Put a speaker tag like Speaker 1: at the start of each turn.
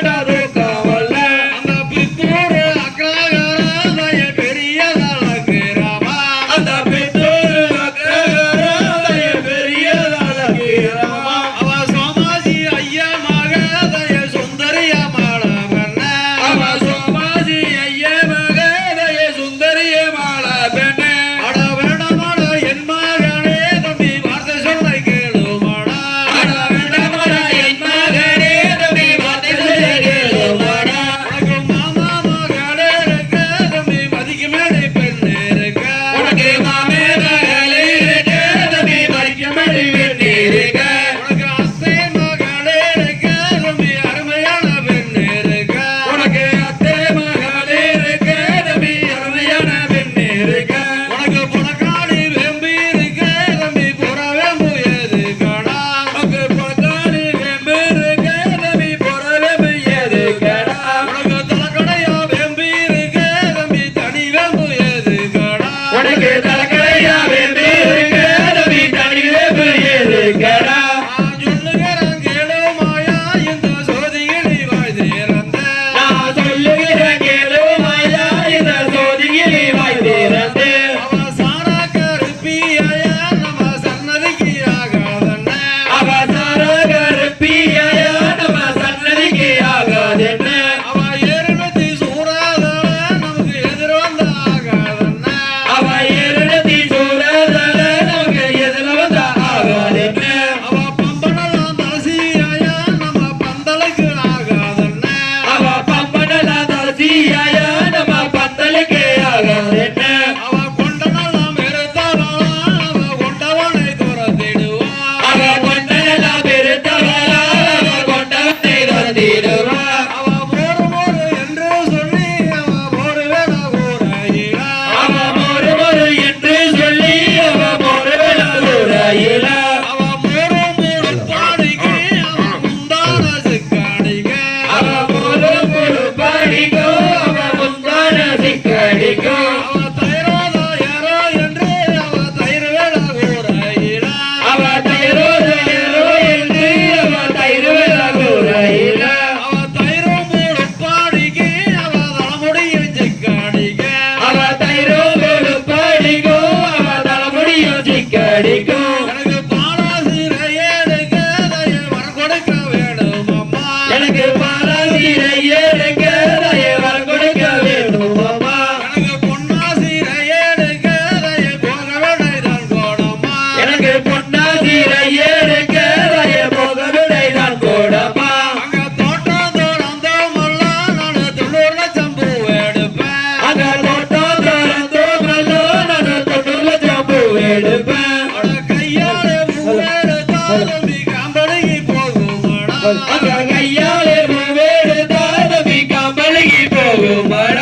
Speaker 1: Bernardo. we go. கையாலே மூவேடு தாதவி கம்பளிக்கு போகுமாடா.